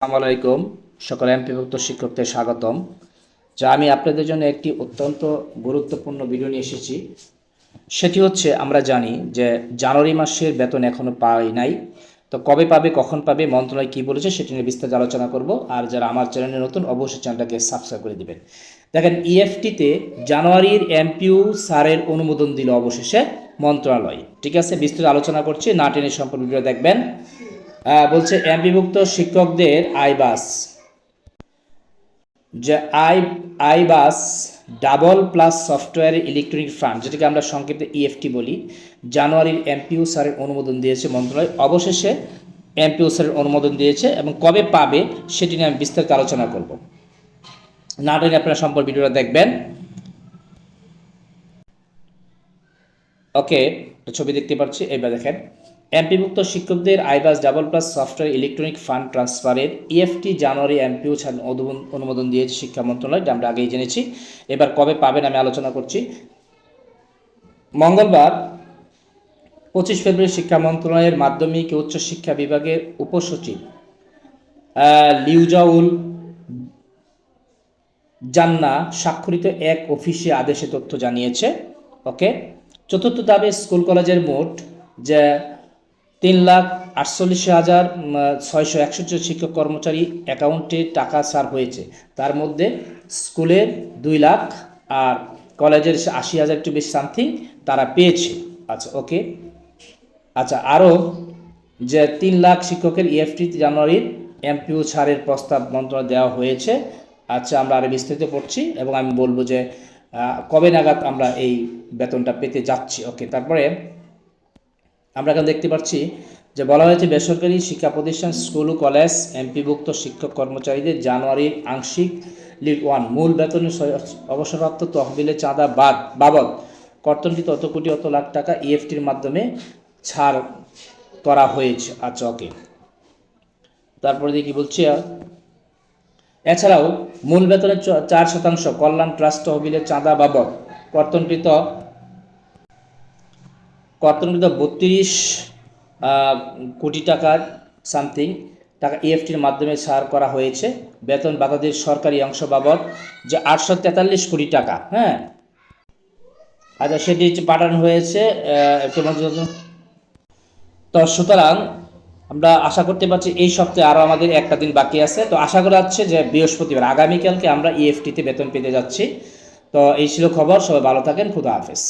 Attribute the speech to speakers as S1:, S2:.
S1: আসসালামু আলাইকুম। সকল এমপিভুক্ত শিক্ষকদের স্বাগতম। যা আমি আপনাদের জন্য একটি অত্যন্ত গুরুত্বপূর্ণ ভিডিও নিয়ে এসেছি। সেটি হচ্ছে, আমরা জানি যে জানুয়ারি মাসের বেতন এখনও পাই নাই। তো কবে পাবে, কখন পাবে, মন্ত্রণালয় কী বলেছে, সেটি নিয়ে বিস্তারিত আলোচনা করব। আর যারা আমার চ্যানেলে নতুন, অবশ্যই চ্যানেলটাকে সাবস্ক্রাইব করে দিবেন। দেখেন ইএফটিতে জানুয়ারির এমপিউ স্যারের অনুমোদন দিল অবশেষে মন্ত্রণালয়। ঠিক আছে বিস্তৃত আলোচনা করছি, না টেনে সম্পূর্ণ ভিডিও দেখবেন। বলছে এমপিভুক্ত শিক্ষকদের আইবাস। যে I, iBAS double plus software electronic fund, যেটাকে আমরা সংক্ষেপে ইএফটি বলি, জানুয়ারির এমপিউ স্যারের অনুমোদন দিয়েছে মন্ত্রণালয়। অবশেষে এমপিউ স্যারের অনুমোদন দিয়েছে এবং কবে পাবে সেটি নিয়ে আমি বিস্তারিত আলোচনা করব। নাটনে আপনারা সম্পর্ক ভিডিওটা দেখবেন। ওকে ছবি দেখতে পাচ্ছি, এবার দেখেন। এমপিভুক্ত শিক্ষকদের iBAS double plus software electronic fund ট্রান্সফারের ইএফটি জানুয়ারি এমপিও অনুমোদন দিয়েছে শিক্ষা মন্ত্রণালয় আমরা আগেই জেনেছি। এবার কবে পাবেন আমি আলোচনা করছি। মঙ্গলবার পঁচিশ ফেব্রুয়ারি শিক্ষা মন্ত্রণালয়ের মাধ্যমিক উচ্চ শিক্ষা বিভাগের উপসচিব লিউজাউল জান্না স্বাক্ষরিত এক অফিসে আদেশে তথ্য জানিয়েছে। ওকে? চতুর্থ দাবে, স্কুল কলেজের মোট যে তিন লাখ আটচল্লিশ হাজার ছয়শো একষট্টি শিক্ষক কর্মচারী অ্যাকাউন্টে টাকা ছাড় হয়েছে। তার মধ্যে স্কুলের দুই লাখ আর কলেজের আশি হাজার একটু বেশি সামথিং তারা পেয়েছে। আচ্ছা ওকে। আচ্ছা আরও যে তিন লাখ শিক্ষকের ইএফটি জানুয়ারির এমপিও ছাড়ের প্রস্তাব মন্ত্রণালয় দেওয়া হয়েছে। আচ্ছা আমরা আরও বিস্তারিত পড়ছি এবং আমি বলব যে কবে নাগাদ আমরা এই বেতনটা পেতে যাচ্ছি। ওকে, তারপরে আমরা এখানে দেখতে পাচ্ছি যে বলা হয়েছে বেসরকারি শিক্ষা প্রতিষ্ঠান স্কুল ও কলেজ, এমপিভুক্ত শিক্ষক কর্মচারীদের জানুয়ারির আংশিক লিড ওয়ান মূল বেতনের অবসরপ্রাপ্ত তহবিলে চাঁদা বাদ বাবদ কর্তনকৃত অত কোটি অত লাখ টাকা ইএফটির মাধ্যমে ছাড় করা হয়েছে ওকে তারপরে কি বলছি? এছাড়াও মূল বেতনের চার শতাংশ কল্যাণ ট্রাস্ট তহবিলের চাঁদা বাবদ কর্তনকৃত কর্তনকৃত বত্রিশ কোটি টাকার সামথিং টাকা ইএফটির মাধ্যমে ছাড় করা হয়েছে। বেতন বাধাদের সরকারি অংশ বাবদ যে আটশো তেতাল্লিশ কোটি টাকা হ্যাঁ? আচ্ছা সেটি পাঠানো হয়েছে তো সুতরাং আমরা আশা করতে পারছি এই সপ্তাহে আরও আমাদের একটা দিন বাকি আছে। তো আশা করা যাচ্ছে যে বৃহস্পতিবার, আগামীকালকে আমরা ইএফটিতে বেতন পেতে যাচ্ছি। তো এই ছিল খবর, সবাই ভালো থাকেন, খুদা হাফেজ।